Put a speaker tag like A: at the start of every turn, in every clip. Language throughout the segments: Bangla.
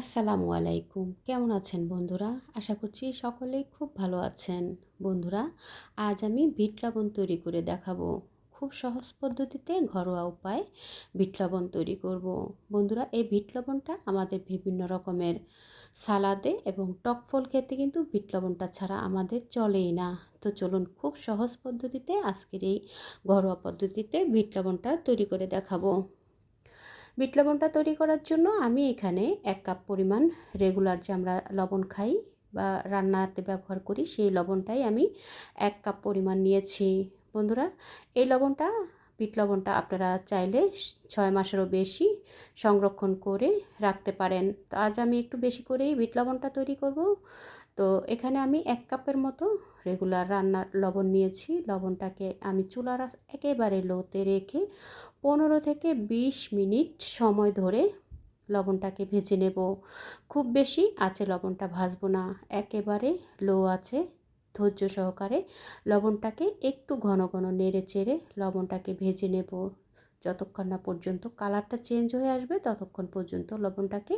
A: আসসালামু আলাইকুম। কেমন আছেন বন্ধুরা? আশা করছি সকলেই খুব ভালো আছেন। বন্ধুরা, আজ আমি বিট লবণ তৈরি করে দেখাবো। খুব সহজ পদ্ধতিতে ঘরোয়া উপায় বিট লবণ তৈরি করব। বন্ধুরা, এই বিট লবণটা আমাদের বিভিন্ন রকমের সালাদে এবং টক ফল খেতে কিন্তু বিট লবণটা ছাড়া আমাদের চলেই না। তো চলুন খুব সহজ পদ্ধতিতে আজকের এই ঘরোয়া পদ্ধতিতে বিট লবণটা তৈরি করে দেখাবো। বিট লবণটা তৈরি করার জন্য আমি এখানে এক কাপ পরিমাণ রেগুলার যে আমরা লবণ খাই বা রান্নাতে ব্যবহার করি, সেই লবণটাই আমি এক কাপ পরিমাণ নিয়েছি। বন্ধুরা, এই লবণটা বিট লবণটা আপনারা চাইলে ছয় মাসেরও বেশি সংরক্ষণ করে রাখতে পারেন। তো আজ আমি একটু বেশি করেই বিট লবণটা তৈরি করব। তো এখানে আমি এক কাপের মতো রেগুলার রান্নার লবণ নিয়েছি। লবণটাকে আমি চুলার একেবারে লোতে রেখে পনেরো থেকে বিশ মিনিট সময় ধরে লবণটাকে ভেজে নেব। খুব বেশি আছে লবণটা ভাজবো না। একেবারে লো আছে ধৈর্য সহকারে লবণটাকে একটু ঘন ঘন নেড়ে চেড়ে লবণটাকে ভেজে নেব। যতক্ষণ না পর্যন্ত কালারটা চেঞ্জ হয়ে আসবে, ততক্ষণ পর্যন্ত লবণটাকে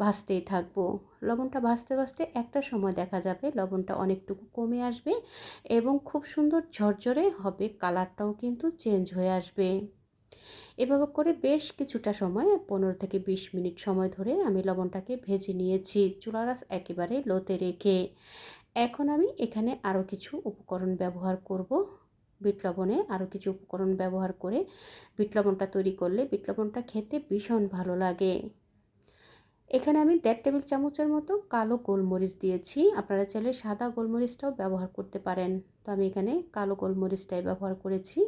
A: ভাজতেই থাকব। লবণটা ভাজতে ভাজতে একটা সময় দেখা যাবে লবণটা অনেকটুকু কমে আসবে এবং খুব সুন্দর ঝরঝরে হবে, কালারটাও কিন্তু চেঞ্জ হয়ে আসবে। এভাবে করে বেশ কিছুটা সময়, পনেরো থেকে বিশ মিনিট সময় ধরে আমি লবণটাকে ভেজে নিয়েছি। চুলার একেবারে লোতে রেখে এখন আমি এখানে আরও কিছু উপকরণ ব্যবহার করব। বিট লবণে আরও কিছু উপকরণ ব্যবহার করে বিট লবণটা তৈরি করলে বিট লবণটা খেতে ভীষণ ভালো লাগে। এখানে আমি দেড় টেবিল চামচের মতো কালো গোলমরিচ দিয়েছি। আপনারা চাইলে সাদা গোলমরিচটাও ব্যবহার করতে পারেন। তো আমি এখানে কালো গোলমরিচটাই ব্যবহার করেছি।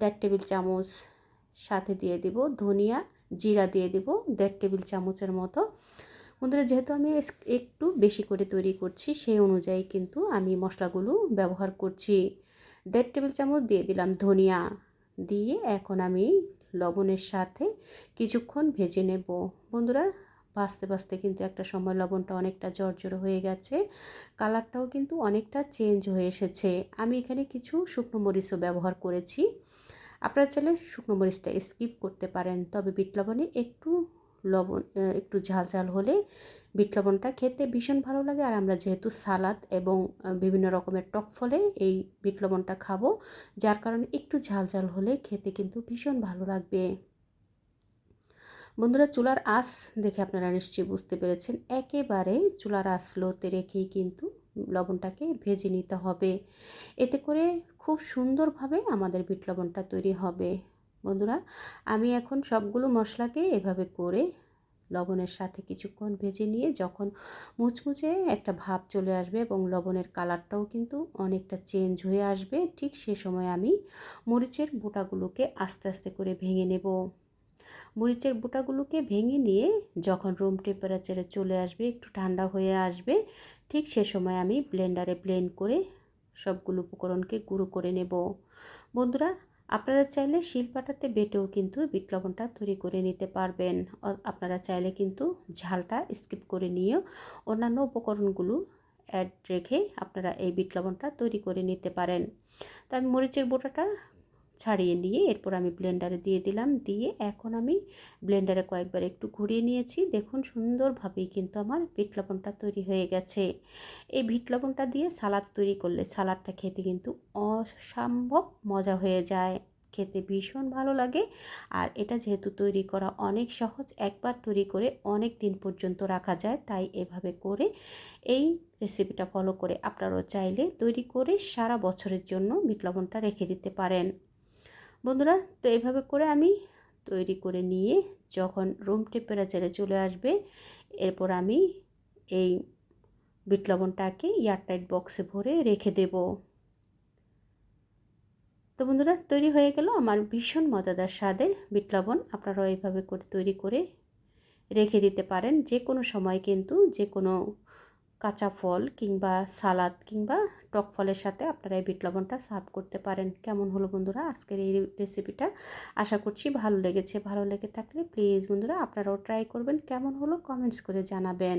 A: দেড় টেবিল চামচ সাথে দিয়ে দিব ধনিয়া, জিরা দিয়ে দিব দেড় টেবিল চামচের মতো। বন্ধুরা, যেহেতু আমি একটু বেশি করে তৈরি করছি, সেই অনুযায়ী কিন্তু আমি মশলাগুলো ব্যবহার করছি। দেড় টেবিল চামচ দিয়ে দিলাম ধনিয়া। দিয়ে এখন আমি লবণের সাথে কিছুক্ষণ ভেজে নেব। বন্ধুরা বাঁচতে বাঁচতে কিন্তু একটা সময় লবণটা অনেকটা জর্জর হয়ে গেছে। কালারটাও কিন্তু অনেকটা চেঞ্জ হয়ে এসেছে। আমি এখানে কিছু শুকনো মরিচও ব্যবহার করেছি। আপনারা চাইলে শুকনো মরিচটা স্কিপ করতে পারেন, তবে বিট লবণে একটু লবণ একটু ঝাল ঝাল হলে বিট লবণটা খেতে ভীষণ ভালো লাগে। আর আমরা যেহেতু সালাদ এবং বিভিন্ন রকমের টক ফলে এই বিট লবণটা খাব, যার কারণে একটু ঝাল ঝাল হলে খেতে কিন্তু ভীষণ ভালো লাগবে। বন্ধুরা, চুলার আঁচ দেখে আপনারা নিশ্চয়ই বুঝতে পেরেছেন, একেবারে চুলার আঁচ লোতে রেখেই কিন্তু লবণটাকে ভেজে নিতে হবে। এতে করে খুব সুন্দরভাবে আমাদের বিট লবণটা তৈরি হবে। বন্ধুরা, আমি এখন সবগুলো মশলাকে এভাবে করে লবণের সাথে কিছুক্ষণ ভেজে নিয়ে যখন মুচমুচে একটা ভাব চলে আসবে এবং লবণের কালারটাও কিন্তু অনেকটা চেঞ্জ হয়ে আসবে, ঠিক সে সময় আমি মরিচের বোটাগুলোকে আস্তে আস্তে করে ভেঙে নেব। মরিচের বোটাগুলোকে ভেঙে নিয়ে যখন রুম টেম্পারেচারে চলে আসবে, একটু ঠান্ডা হয়ে আসবে, ঠিক সে সময় আমি ব্লেন্ডারে ব্লেন্ড করে সবগুলো উপকরণকে গুঁড়ো করে নেব। বন্ধুরা আপনারা চাইলে শিলপাটাতে বেটেও কিন্তু বিট লবণটা তৈরি করে নিতে পারবেন। আপনারা চাইলে কিন্তু ঝালটা স্কিপ করে নিয়েও অন্যান্য উপকরণগুলো অ্যাড রেখে আপনারা এই বিট লবণটা তৈরি করে নিতে পারেন। তো আমি মরিচের বোটাটা ছাড়িয়ে নিয়ে এরপর আমি ব্লেন্ডারে দিয়ে দিলাম। দিয়ে এখন আমি ব্লেন্ডারে কয়েকবার একটু ঘুরিয়ে নিয়েছি। দেখুন সুন্দরভাবেই কিন্তু আমার বিট লবণটা তৈরি হয়ে গেছে। এই বিট লবণটা দিয়ে সালাদ তৈরি করলে সালাদটা খেতে কিন্তু অসম্ভব মজা হয়ে যায়। খেতে ভীষণ ভালো লাগে। আর এটা যেহেতু তৈরি করা অনেক সহজ, একবার তৈরি করে অনেক দিন পর্যন্ত রাখা যায়, তাই এভাবে করে এই রেসিপিটা ফলো করে আপনারাও চাইলে তৈরি করে সারা বছরের জন্য বিট লবণটা রেখে দিতে পারেন। বন্ধুরা, তো এইভাবে করে আমি তৈরি করে নিয়ে যখন রুম টেম্পারেচারে চলে আসবে, এরপর আমি এই বিট লবণটাকে এয়ারটাইট বক্সে ভরে রেখে দেব। তো বন্ধুরা, তৈরি হয়ে গেল আমার ভীষণ মজাদার স্বাদের বিট লবণ। আপনারাও এইভাবে করে তৈরি করে রেখে দিতে পারেন। যে কোনো সময় কিন্তু যে কোনো কাঁচা ফল কিংবা সালাদ কিংবা টক ফলের সাথে আপনারা এই বিট লবণটা সার্ভ করতে পারেন। কেমন হলো বন্ধুরা আজকের এই রেসিপিটা আশা করছি ভালো লেগেছে। ভালো লেগে থাকলে প্লিজ বন্ধুরা আপনারাও ট্রাই করবেন। কেমন হলো কমেন্টস করে জানাবেন।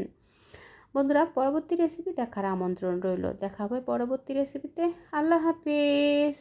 A: বন্ধুরা, পরবর্তী রেসিপি দেখার আমন্ত্রণ রইল। দেখা হবে পরবর্তী রেসিপিতে আল্লাহ হাফিজ!